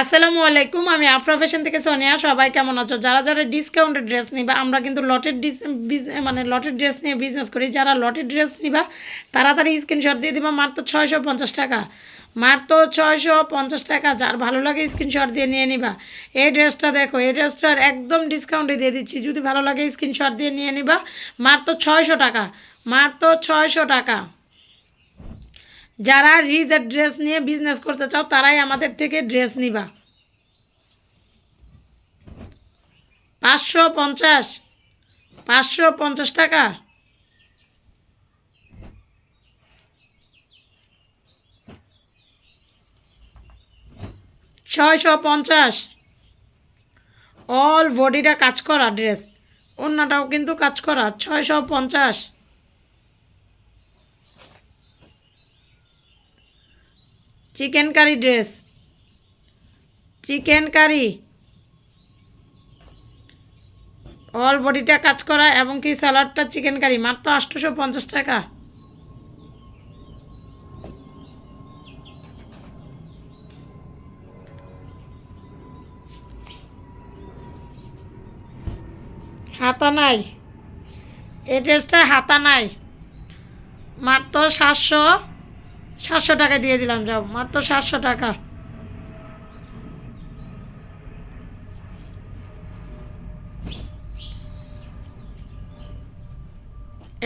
আসসালামু আলাইকুম, আমি আফরা ফ্যাশন থেকে সোনিয়া। সবাই কেমন আছো? যারা যারা ডিসকাউন্টের ড্রেস নিবা, আমরা কিন্তু লটের ডিস মানে লটের ড্রেস নিয়ে বিজনেস করি। যারা লটের ড্রেস নিবা, তাড়াতাড়ি স্ক্রিনশট দিয়ে দিবা, মাত্র ছয়শো পঞ্চাশ টাকা। মাত্র ছয়শো পঞ্চাশ টাকা, যার ভালো লাগে স্ক্রিনশট দিয়ে নিয়ে নিবা। এই ড্রেসটা দেখো, এই ড্রেসটার একদম ডিসকাউন্টে দিয়ে দিচ্ছি। যদি ভালো লাগে স্ক্রিনশট দিয়ে নিয়ে নিবা, মাত্র ছয়শো টাকা। মাত্র ছয়শো টাকা। যারা রিজের ড্রেস নিয়ে বিজনেস করতে চাও, তারাই আমাদের থেকে ড্রেস নিবা। পাঁচশো পঞ্চাশ। পাঁচশো পঞ্চাশ টাকা। ছয়শো পঞ্চাশ। অল বডিটা কাজ করা ড্রেস অন্যটাও কিন্তু কাজ করা। ছয়শো পঞ্চাশ। Chicken curry dress chicken curry all বডিটা কাজ করা এবং কি স্যালাডটা চিকেন কারি মাত্র আটশোশো পঞ্চাশ টাকা। হাতা নাই। এই ড্রেসটা হাতা নাই। মাত্র সাতশো সাতশো টাকা দিয়ে দিলাম, যাও, মাত্র সাতশো টাকা।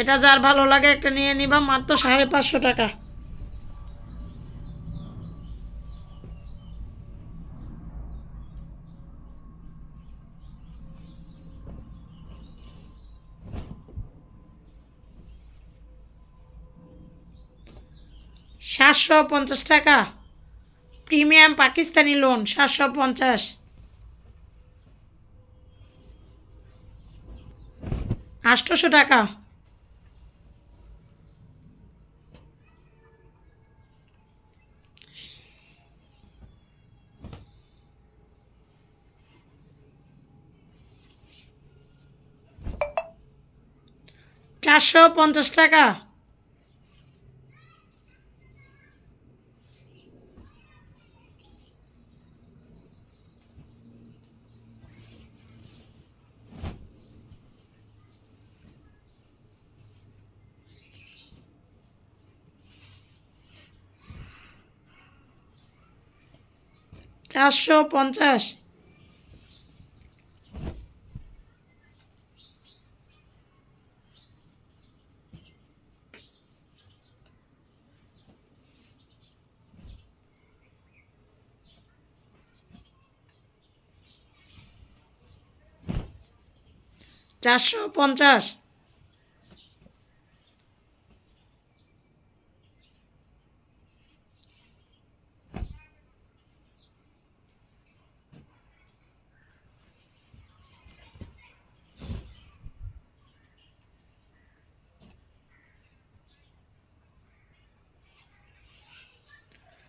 এটা যার ভালো লাগে একটা নিয়ে নিবা, মাত্র সাড়ে পাঁচশো টাকা। সাতশো পঞ্চাশ টাকা। প্রিমিয়াম পাকিস্তানি লোন সাতশো পঞ্চাশ। আটশোশো টাকা। চারশো পঞ্চাশ টাকা। চারশো পঞ্চাশ। চারশো পঞ্চাশ।